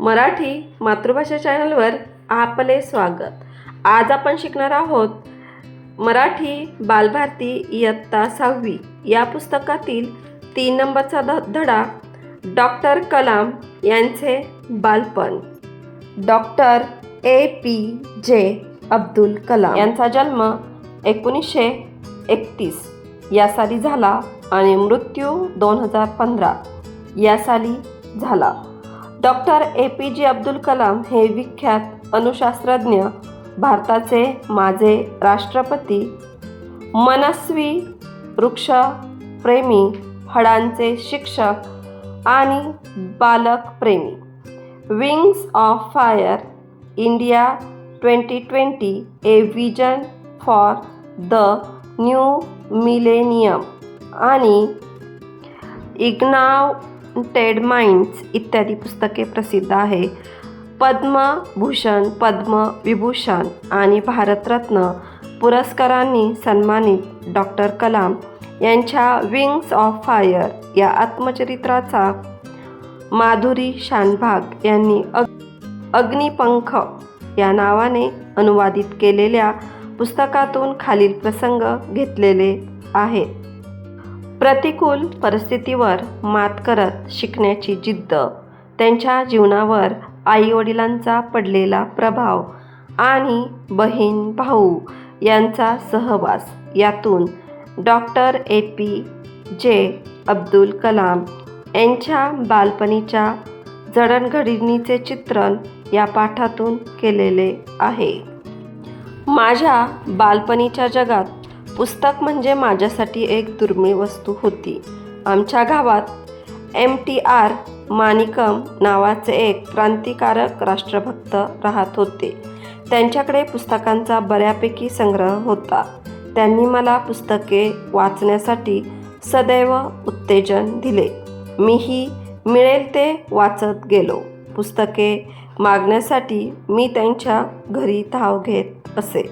मराठी मातृभाषा चॅनलवर आपले स्वागत. आज आपण शिकणार आहोत मराठी बालभारती इयत्ता सहावी या पुस्तकातील तीन नंबरचा ध धडा डॉक्टर कलाम यांचे बालपण. डॉक्टर ए पी जे अब्दुल कलाम यांचा जन्म एकोणीसशे एकतीस. या साली झाला आणि मृत्यू दोन हजार पंधरा. या साली झाला. डॉक्टर ए पी जे अब्दुल कलाम हे विख्यात अणुशास्त्रज्ञ भारताचे माझे राष्ट्रपती मनस्वी वृक्षप्रेमी फळांचे शिक्षक आणि बालकप्रेमी wings of fire India twenty twenty a vision for the new millennium आणि इग्नाव टेड माइंड्स इत्यादी पुस्तके प्रसिद्ध आहे. पद्मभूषण पद्मविभूषण आणि भारतरत्न पुरस्कारांनी सन्मानित डॉक्टर कलाम यांच्या विंग्स ऑफ फायर या आत्मचरित्राचा माधुरी शानभाग यांनी अग अग्निपंख या नावाने अनुवादित केलेल्या पुस्तकातून खालील प्रसंग घेतलेले आहेत. प्रतिकूल परिस्थितीवर मात करत शिकण्याची जिद्द त्यांच्या जीवनावर आईवडिलांचा पडलेला प्रभाव आणि बहीण भाऊ यांचा सहवास. यातून डॉक्टर ए पी जे अब्दुल कलाम यांच्या बालपणीच्या जडणघडणीचे चित्रण या पाठातून केलेले आहे. माझ्या बालपणीच्या जगात पुस्तक म्हणजे माझ्यासाठी एक दुर्मिळ वस्तू होती. आमच्या गावात एम टी आर माणिकम नावाचे एक क्रांतिकारक राष्ट्रभक्त राहत होते. त्यांच्याकडे पुस्तकांचा बऱ्यापैकी संग्रह होता. त्यांनी मला पुस्तके वाचण्यासाठी सदैव उत्तेजन दिले. मीही मिळेल ते वाचत गेलो. पुस्तके मागण्यासाठी मी त्यांच्या घरी धाव घेत असे.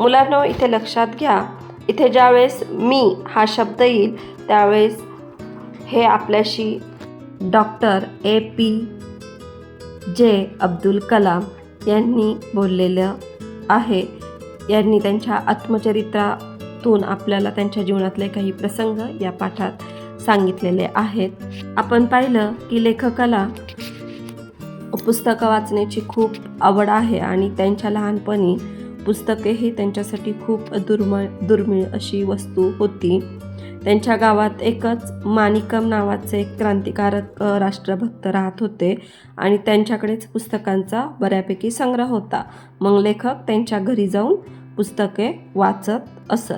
मुलांनो इथे लक्षात घ्या इथे ज्यावेळेस मी हा शब्द येईल त्यावेळेस हे आपल्याशी डॉक्टर ए पी जे अब्दुल कलाम यांनी बोललेलं आहे. यांनी त्यांच्या आत्मचरित्रातून आपल्याला त्यांच्या जीवनातले काही प्रसंग या पाठात सांगितलेले आहेत. आपण पाहिलं की लेखकाला पुस्तकं वाचण्याची खूप आवड आहे आणि त्यांच्या लहानपणी पुस्तके ही त्यांच्यासाठी खूप दुर्मळ दुर्मिळ अशी वस्तू होती. त्यांच्या गावात एकच माणिकम नावाचे एक क्रांतिकारक राष्ट्रभक्त राहत होते आणि त्यांच्याकडेच पुस्तकांचा बऱ्यापैकी संग्रह होता. मग लेखक त्यांच्या घरी जाऊन पुस्तके वाचत असत.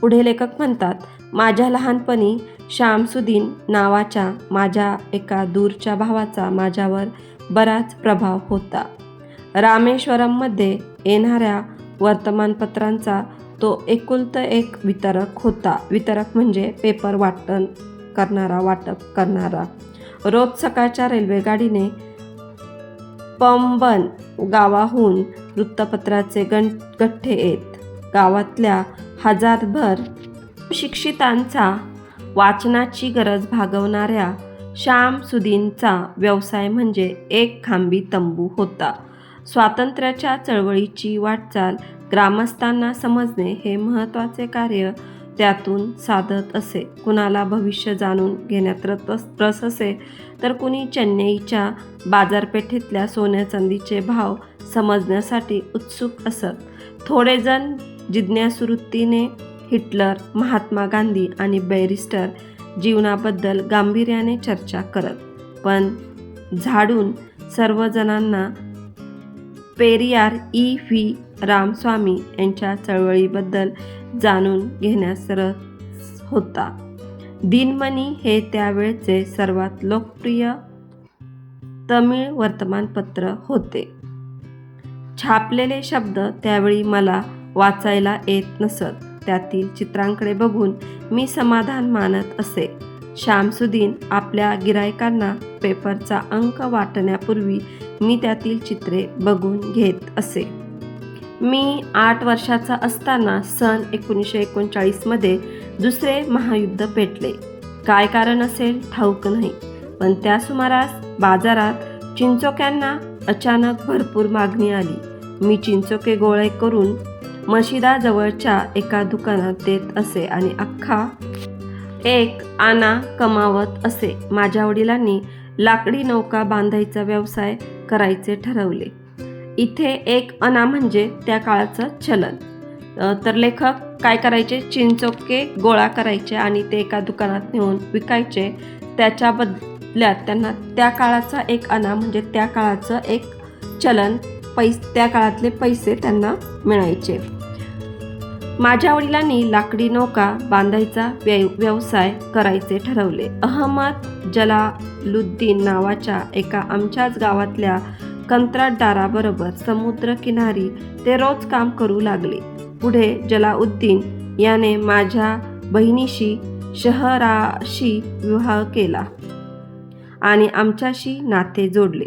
पुढे लेखक म्हणतात माझ्या लहानपणी श्यामसुदीन नावाच्या माझ्या एका दूरच्या भावाचा माझ्यावर बराच प्रभाव होता. रामेश्वरममध्ये येणाऱ्या वर्तमानपत्रांचा तो एकुलता एक वितरक होता. वितरक म्हणजे पेपर वाटण करणारा वाटप करणारा. रोज सकाळच्या रेल्वेगाडीने पंबन गावाहून वृत्तपत्राचे गण गठ्ठे येत. गावातल्या हजारभर शिक्षितांचा वाचनाची गरज भागवणाऱ्या श्यामसुदींचा व्यवसाय म्हणजे एक खांबी तंबू होता. स्वातंत्र्याच्या चळवळीची वाटचाल ग्रामस्थांना समजणे हे महत्त्वाचे कार्य त्यातून साधत असे. कुणाला भविष्य जाणून घेण्यात रस रस असे तर कुणी चेन्नईच्या बाजारपेठेतल्या सोन्या चांदीचे भाव समजण्यासाठी उत्सुक असत. थोडेजण जिज्ञासवृत्तीने हिटलर महात्मा गांधी आणि बॅरिस्टर जीवनाबद्दल गांभीर्याने चर्चा करत पण झाडून सर्वजणांना पेरियार ई. व्ही. रामस्वामी यांच्या चळवळीबद्दल जाणून घेण्यास रस होता. दिनमणी हे त्यावेळचे सर्वात लोकप्रिय तमिळ वर्तमानपत्र होते. छापलेले शब्द त्यावेळी मला वाचायला येत नसत. त्यातील चित्रांकडे बघून मी समाधान मानत असे. श्यामसुदीन आपल्या गिरायकांना पेपरचा अंक वाटण्यापूर्वी मी त्यातील चित्रे बघून घेत असे. मी आठ वर्षाचा असताना सन एकोणीसशे एकोणचाळीसमध्ये दुसरे महायुद्ध पेटले. काय कारण असेल ठाऊक नाही पण त्या सुमारास बाजारात चिंचोक्यांना अचानक भरपूर मागणी आली. मी चिंचोके गोळे करून मशिदाजवळच्या एका दुकानात देत असे आणि अख्खा एक आना कमावत असे. माझ्या वडिलांनी लाकडी नौका बांधायचा व्यवसाय करायचे ठरवले. इथे एक अना म्हणजे त्या काळाचं चलन. तर लेखक काय करायचे? चिंचोके गोळा करायचे आणि ते एका दुकानात नेऊन विकायचे. त्याच्या बदल्यात त्यांना त्या काळाचा एक अना म्हणजे त्या काळाचं एक चलन पैस त्या काळातले पैसे त्यांना मिळायचे. माझ्या वडिलांनी लाकडी नौका बांधायचा व्य व्यवसाय करायचे ठरवले. अहमद जला लुद्दीन नावाच्या एका आमच्याच गावातल्या कंत्राटदाराबरोबर समुद्रकिनारी ते रोज काम करू लागले. पुढे जलाउद्दीन याने माझ्या बहिणीशी शहराशी विवाह केला आणि आमच्याशी नाते जोडले.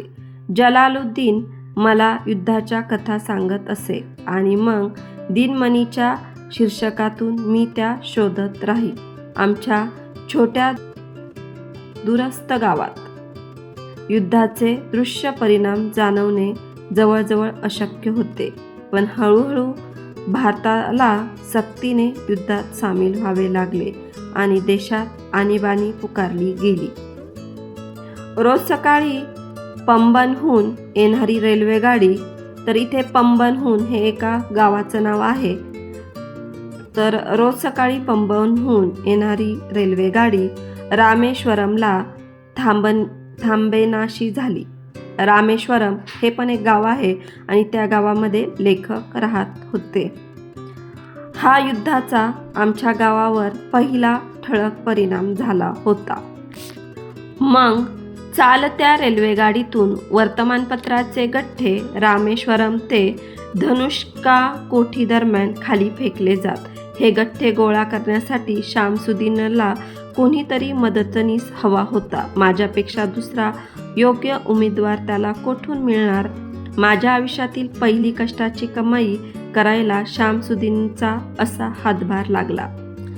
जलालुद्दीन मला युद्धाच्या कथा सांगत असे आणि मग दिनमणीच्या शीर्षकातून मी त्या शोधत राही. आमच्या छोट्या दूरस्थ गावात. युद्धाचे दृश्य परिणाम जाणवणे जवळजवळ अशक्य होते पण हळूहळू भारताला सक्तीने युद्धात सामील व्हावे लागले आणि देशात आणीबाणी पुकारली गेली. रोज सकाळी पंबनहून येणारी रेल्वेगाडी तर इथे पंबनहून हे एका गावाचं नाव आहे. तर रोज सकाळी पंबनहून येणारी रेल्वेगाडी रामेश्वरमला थांबन थांबेनाशी झाली. रामेश्वरम हे पण एक गाव आहे आणि त्या गावामध्ये लेखक राहत होते. हा युद्धाचा आमच्या गावावर पहिला ठळक परिणाम झाला होता. मग चालत्या रेल्वेगाडीतून वर्तमानपत्राचे गठ्ठे रामेश्वरम ते धनुष्का कोठी दरम्यान खाली फेकले जात. हे गठ्ठे गोळा करण्यासाठी शामसुद्दीनला कोणीतरी मदतनीस हवा होता. माझ्यापेक्षा दुसरा योग्य उमेदवार त्याला कोठून मिळणार? माझ्या आयुष्यातील पहिली कष्टाची कमाई करायला श्यामसुदींचा असा हातभार लागला.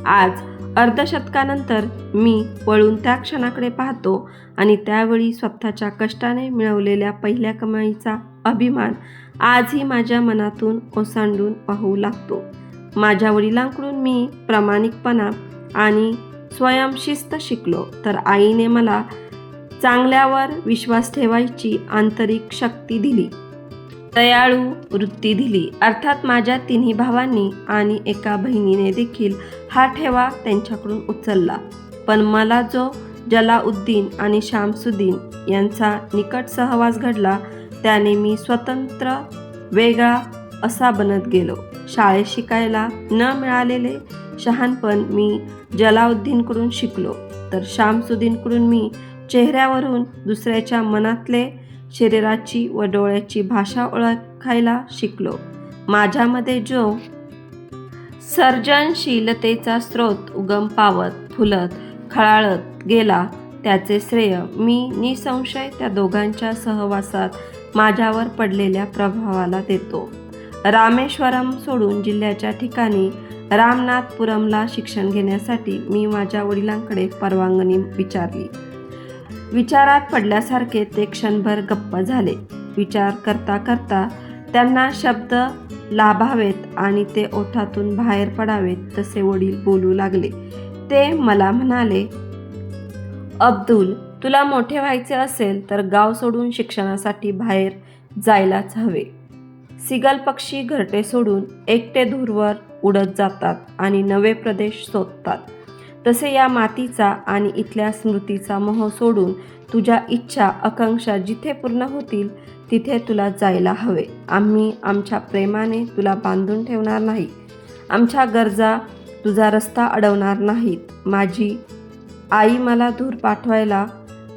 आज अर्धशतकानंतर मी वळून त्या क्षणाकडे पाहतो आणि त्यावेळी स्वतःच्या कष्टाने मिळवलेल्या पहिल्या कमाईचा अभिमान आजही माझ्या मनातून ओसांडून पाहू लागतो. माझ्या वडिलांकडून मी प्रामाणिकपणा आणि स्वयंशिस्त शिकलो. तर आईने मला चांगल्यावर विश्वास ठेवायची आंतरिक शक्ती दिली. दयाळू वृत्ती दिली. अर्थात माझ्या तिन्ही भावांनी आणि एका बहिणीने देखील हा ठेवा त्यांच्याकडून उचलला. पण मला जो जलाउद्दीन आणि शामसुद्दीन यांचा निकट सहवास घडला त्याने मी स्वतंत्र वेगळा असा बनत गेलो. शाळेत शिकायला न मिळालेले शहाणपण मी जलाउद्दीनकडून शिकलो. तर श्यामसुद्दीनकडून मी चेहऱ्यावरून दुसऱ्याच्या मनातले शरीराची व डोळ्याची भाषा ओळखायला शिकलो. माझ्यामध्ये जो सर्जनशीलतेचा स्रोत उगम पावत फुलत खळाळत गेला त्याचे श्रेय मी निसंशय त्या दोघांच्या सहवासात माझ्यावर पडलेल्या प्रभावाला देतो. रामेश्वरम सोडून जिल्ह्याच्या ठिकाणी रामनाथपुरमला शिक्षण घेण्यासाठी मी माझ्या वडिलांकडे परवानगी विचारली. विचारात पडल्यासारखे ते क्षणभर गप्प झाले. विचार करता करता त्यांना शब्द लाभावेत आणि ते ओठातून बाहेर पडावेत तसे वडील बोलू लागले. ते मला म्हणाले अब्दुल तुला मोठे व्हायचे असेल तर गाव सोडून शिक्षणासाठी बाहेर जायलाच हवे. सिगल पक्षी घरटे सोडून एकटे धूरवर उडत जातात आणि नवे प्रदेश शोधतात. तसे या मातीचा आणि इथल्या स्मृतीचा मोह सोडून तुझ्या इच्छा आकांक्षा जिथे पूर्ण होतील तिथे तुला जायला हवे. आम्ही आमच्या प्रेमाने तुला बांधून ठेवणार नाही. आमच्या गरजा तुझा रस्ता अडवणार नाहीत. माझी आई मला दूर पाठवायला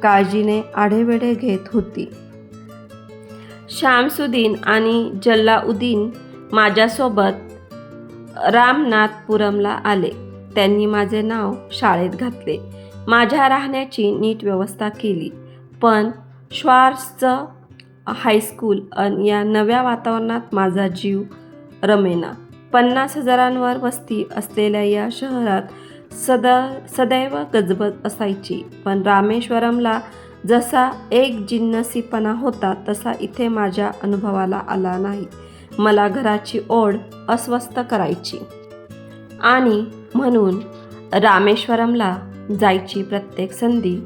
काळजीने आढेवेढे घेत होती. शामसुद्दीन आणि जल्लाउद्दीन माझ्यासोबत रामनाथपुरमला आले. त्यांनी माझे नाव शाळेत घातले. माझ्या राहण्याची नीट व्यवस्था केली. पण श्वार्सचं हायस्कूल अन या नव्या वातावरणात माझा जीव रमेना. पन्नास हजारांवर वस्ती असलेल्या या शहरात सदा सदैव गजबज असायची. पण रामेश्वरमला जसा एक जिन्नसीपणा होता तसा इथे माझ्या अनुभवाला आला नाही. मला घराची ओढ अस्वस्थ करायची. आणि म्हणून रामेश्वरमला जायची प्रत्येक संधी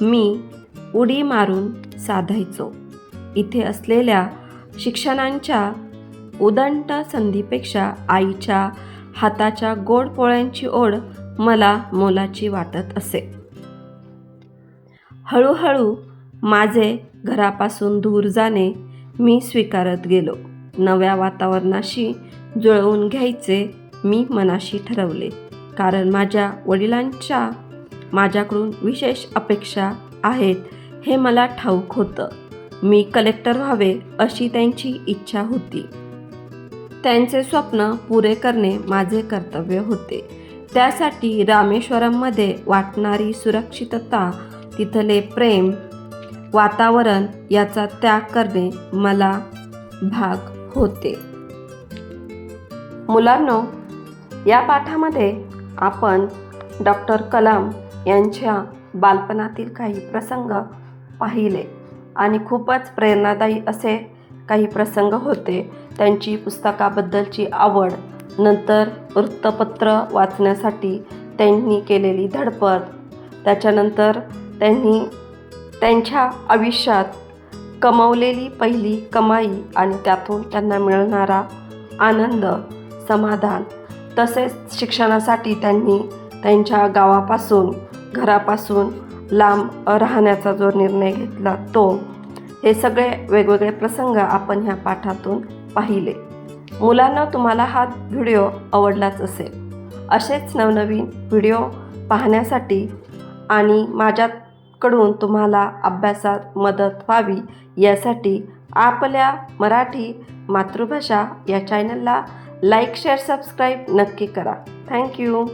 मी उडी मारून साधायचो. इथे असलेल्या शिक्षणांच्या उदंट संधीपेक्षा आईच्या हाताच्या गोड पोळ्यांची ओढ मला मोलाची वाटत असे. हळूहळू माझे घरापासून दूर जाणे मी स्वीकारत गेलो. नव्या वातावरणाशी जुळवून घ्यायचे मी मनाशी ठरवले. कारण माझ्या वडिलांच्या माझ्याकडून विशेष अपेक्षा आहेत हे मला ठाऊक होतं. मी कलेक्टर व्हावे अशी त्यांची इच्छा होती. त्यांचे स्वप्न पुरे करणे माझे कर्तव्य होते. त्यासाठी रामेश्वरममध्ये वाटणारी सुरक्षितता तिथले प्रेम वातावरण याचा त्याग करणे मला भाग होते. मुलांनो या पाठामध्ये आपण डॉक्टर कलाम यांच्या बालपणातील काही प्रसंग पाहिले आणि खूपच प्रेरणादायी असे काही प्रसंग होते. त्यांची पुस्तकाबद्दलची आवड नंतर वृत्तपत्र वाचण्यासाठी त्यांनी केलेली धडपड त्याच्यानंतर त्यांनी त्यांच्या आयुष्यात कमवलेली पहिली कमाई आणि त्यातून त्यांना मिळणारा आनंद समाधान तसेच शिक्षणासाठी त्यांनी त्यांच्या गावापासून घरापासून लांब राहण्याचा जो निर्णय घेतला तो हे सगळे वेगवेगळे प्रसंग आपण ह्या पाठातून पाहिले. मुलांना तुम्हाला हा व्हिडिओ आवडलाच असेल. असेच नवनवीन व्हिडिओ पाहण्यासाठी आणि कडून तुम्हाला अभ्यासात मदत व्हावी. यासाठी आपल्या मराठी मातृभाषा या चॅनलला लाईक शेअर सबस्क्राईब नक्की करा. थँक्यू